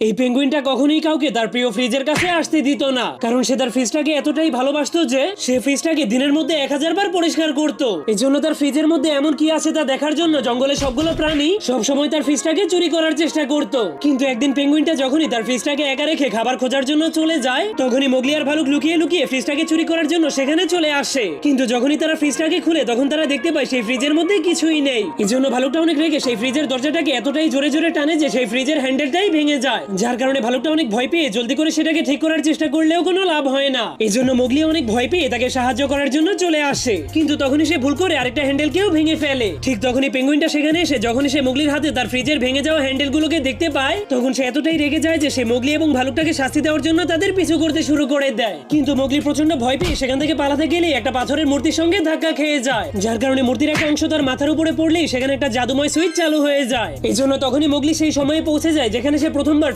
এই পেঙ্গুইনটা কখনোই কাউকে তার প্রিয় ফ্রিজের কাছে আসতে দিত না। কারণ সে তার ফ্রিজটাকে এতটাই ভালোবাসতো যে সে ফ্রিজটাকে দিনের মধ্যে এক হাজার বার পরিষ্কার করত। এই জন্য তার ফ্রিজের মধ্যে এমন কি আছে তা দেখার জন্য জঙ্গলের সবগুলো প্রাণী সবসময় তার ফ্রিজটাকে চুরি করার চেষ্টা করত। কিন্তু একদিন পেঙ্গুইনটা যখনই তার ফ্রিজটাকে একা রেখে খাবার খোঁজার জন্য চলে যায়, তখনই মোগলিয়ার ভালুক লুকিয়ে লুকিয়ে ফ্রিজটাকে চুরি করার জন্য সেখানে চলে আসে। কিন্তু যখনই তারা ফ্রিজটাকে খুলে, তখন তারা দেখতে পায় সেই ফ্রিজের মধ্যে কিছুই নেই। এই জন্য ভালুকটা অনেক রেগে সেই ফ্রিজের দরজাটাকে এতটাই জোরে জোরে টানে যে সেই ফ্রিজের হ্যান্ডেলটাই ভেঙে যায়। যার কারণে ভালুকটা অনেক ভয় পেয়ে জলদি করে সেটাকে ঠিক করার চেষ্টা করলেও কোনো লাভ হয় না। এই জন্য মোগলি অনেক ভয় পেয়ে তাকে সাহায্য করার জন্য চলে আসে। কিন্তু তখনই সে ভুল করে আরেকটা হ্যান্ডেলকেও ভেঙে ফেলে। ঠিক তখনই পেঙ্গুইনটা সেখানে এসে যখনই সে মোগলির হাতে তার ফ্রিজের ভেঙে যাওয়া হ্যান্ডেলগুলোকে দেখতে পায়, তখন সে এতটাই রেগে যায় যে সে মোগলি এবং ভালুকটাকে শাস্তি দেওয়ার জন্য তাদের পিছু করতে শুরু করে দেয়। কিন্তু মোগলি প্রচণ্ড ভয় পেয়ে সেখান থেকে পালাতে গেলে একটা পাথরের মূর্তির সঙ্গে ধাক্কা খেয়ে যায়। যার কারণে মূর্তির একটা অংশ তার মাথার উপরে পড়লেই সেখানে একটা জাদুময় সুইচ চালু হয়ে যায়। এই জন্য তখনই মোগলি সেই সময়ে পৌঁছে যায় যেখানে সে প্রথমবার